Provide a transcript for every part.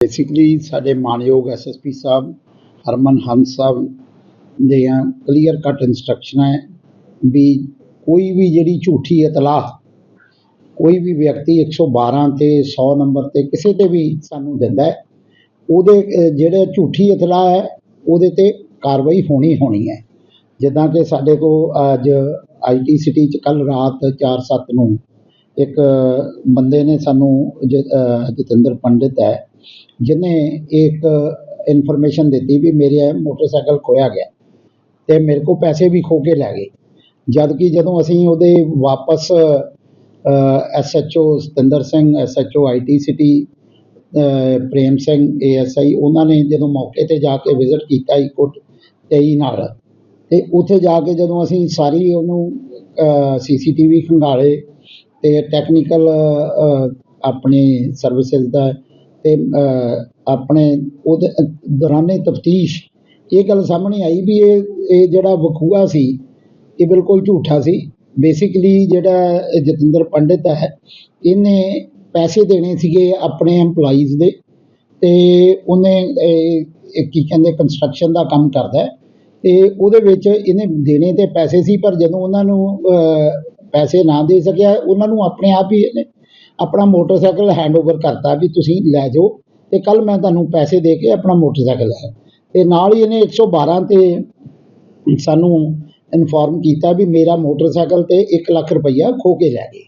Basically ਸਾਡੇ ਮਾਨਯੋਗ SSP ਸਾਹਿਬ, ਹਰਮਨ ਹੰਸ ਸਾਹਿਬ ਦੀਆਂ ਕਲੀਅਰ ਕੱਟ ਇਨਸਟਰਕਸ਼ਨਾਂ ਹੈ ਵੀ ਕੋਈ ਵੀ ਜਿਹੜੀ ਝੂਠੀ ਇਤਲਾਹ, ਕੋਈ ਵੀ ਵਿਅਕਤੀ 112 ਤੇ 100 ਨੰਬਰ ਤੇ ਕਿਸੇ ਤੇ ਵੀ ਸਾਨੂੰ ਦਿੰਦਾ ਹੈ, ਉਹਦੇ ਜਿਹੜੇ ਝੂਠੀ ਇਤਲਾਹ ਹੈ, ਉਹਦੇ ਤੇ ਕਾਰਵਾਈ ਹੋਣੀ ਹੋਣੀ ਹੈ। ਜਿੱਦਾਂ ਕਿ ਸਾਡੇ ਕੋਲ ਅੱਜ ਆਈਟੀ ਸਿਟੀ ਚ ਕੱਲ ਰਾਤ 4:07 ਨੂੰ ਇੱਕ ਬੰਦੇ ਨੇ ਸਾਨੂੰ ਜਤਿੰਦਰ ਪੰਡਿਤ ਹੈ ਜਿਹਨੇ ਇੱਕ ਇਨਫੋਰਮੇਸ਼ਨ ਦਿੱਤੀ ਵੀ ਮੇਰੇ ਮੋਟਰਸਾਈਕਲ ਖੋਇਆ ਗਿਆ ਤੇ ਮੇਰੇ ਕੋਲ ਪੈਸੇ ਵੀ ਖੋ ਕੇ ਲੈ ਗਏ। ਜਦ ਕਿ ਜਦੋਂ ਅਸੀਂ ਉਹਦੇ ਵਾਪਸ SHO Satinder Singh SHO IT city Prem Singh ASI ਉਹਨਾਂ ਨੇ ਜਦੋਂ ਮੌਕੇ ਤੇ ਜਾ ਕੇ ਵਿਜ਼ਿਟ ਕੀਤਾ ਇਕੋਟ 23 ਨਾਲ, ਤੇ ਉੱਥੇ ਜਾ ਕੇ ਜਦੋਂ ਅਸੀਂ ਸਾਰੀ ਉਹਨੂੰ ਸੀਸੀਟੀਵੀ ਖੰਗਾਲੇ ਤੇ ਟੈਕਨੀਕਲ ਆਪਣੇ ਸਰਵਿਸਿਜ਼ ਦਾ ਤੇ ਆਪਣੇ ਉਹਦੇ ਦੌਰਾਨੇ ਤਫਤੀਸ਼। ਇਹ ਗੱਲ ਸਾਹਮਣੇ ਆਈ ਵੀ ਇਹ ਇਹ ਜਿਹੜਾ ਵਕੂਆ ਸੀ, ਇਹ ਬਿਲਕੁਲ ਝੂਠਾ ਸੀ। ਬੇਸਿਕਲੀ ਜਿਹੜਾ ਜਤਿੰਦਰ ਪੰਡਿਤ ਹੈ, ਇਹਨੇ ਪੈਸੇ ਦੇਣੇ ਸੀਗੇ ਆਪਣੇ EMPLOYEES ਦੇ ਅਤੇ ਉਹਨੇ ਕੀ ਕਹਿੰਦੇ ਕੰਸਟਰਕਸ਼ਨ ਦਾ ਕੰਮ ਕਰਦਾ ਅਤੇ ਉਹਦੇ ਵਿੱਚ ਇਹਨੇ ਦੇਣੇ ਤਾਂ ਪੈਸੇ ਸੀ, ਪਰ ਜਦੋਂ ਉਹਨਾਂ ਨੂੰ ਪੈਸੇ ਨਾ ਦੇ ਸਕਿਆ, ਉਹਨਾਂ ਨੂੰ ਆਪਣੇ ਆਪ ਹੀ ਇਹਨੇ ਆਪਣਾ ਮੋਟਰਸਾਈਕਲ ਹੈਂਡਓਵਰ ਕਰਤਾ ਵੀ ਤੁਸੀਂ ਲੈ ਜਾਓ ਤੇ ਕੱਲ ਮੈਂ ਤੁਹਾਨੂੰ ਪੈਸੇ ਦੇ ਕੇ ਆਪਣਾ ਮੋਟਰਸਾਈਕਲ ਲੈ ਤੇ ਨਾਲ ਹੀ ਇਹਨੇ 112 ਤੇ ਸਾਨੂੰ ਇਨਫੋਰਮ ਕੀਤਾ ਵੀ ਮੇਰਾ ਮੋਟਰਸਾਈਕਲ ਤੇ 1 ਲੱਖ ਰੁਪਈਆ ਖੋ ਕੇ ਲੈ ਗਏ।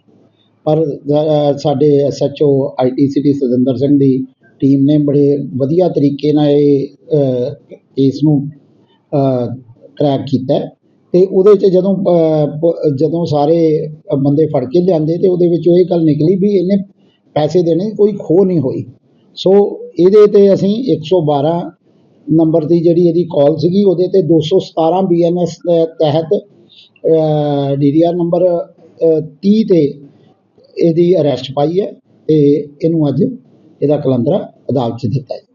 ਪਰ ਅਹ, ਸਾਡੇ SHO IT city Satinder Singh the team ਨੇ ਬੜੇ ਵਧੀਆ ਤਰੀਕੇ ਨਾਲ ਇਹ ਇਸ ਨੂੰ ਕਰੈਕ ਕੀਤਾ ਤੇ ਉਹਦੇ 'ਚ ਜਦੋਂ ਪ- ਜਦੋਂ ਸਾਰੇ ਬੰਦੇ ਫੜ ਕੇ ਲਿਆਂਦੇ ਤੇ ਉਹਦੇ ਵਿੱਚੋਂ ਇਹ ਗੱਲ ਨਿਕਲੀ ਵੀ ਇਹਨੇ ਪੈਸੇ ਦੇਣੇ, ਕੋਈ ਖੋਹ ਨਹੀਂ ਹੋਈ। ਸੋ ਇਹਦੇ ਤੇ ਅਸੀਂ 112 ਨੰਬਰ ਦੀ ਜਿਹੜੀ ਇਹਦੀ ਕਾਲ ਸੀਗੀ, ਉਹਦੇ ਤੇ 217 ਬੀਐਨਐਸ ਤਹਿਤ ਡੀਡੀਆਰ ਨੰਬਰ 30 ਤੇ ਇਹਦੀ ਅਰੈਸਟ ਪਾਈ ਹੈ ਤੇ ਇਹਨੂੰ ਅੱਜ ਇਹਦਾ ਕਲੰਦਰਾ ਅਦਾਲਤ 'ਚ ਦਿੱਤਾ ਹੈ।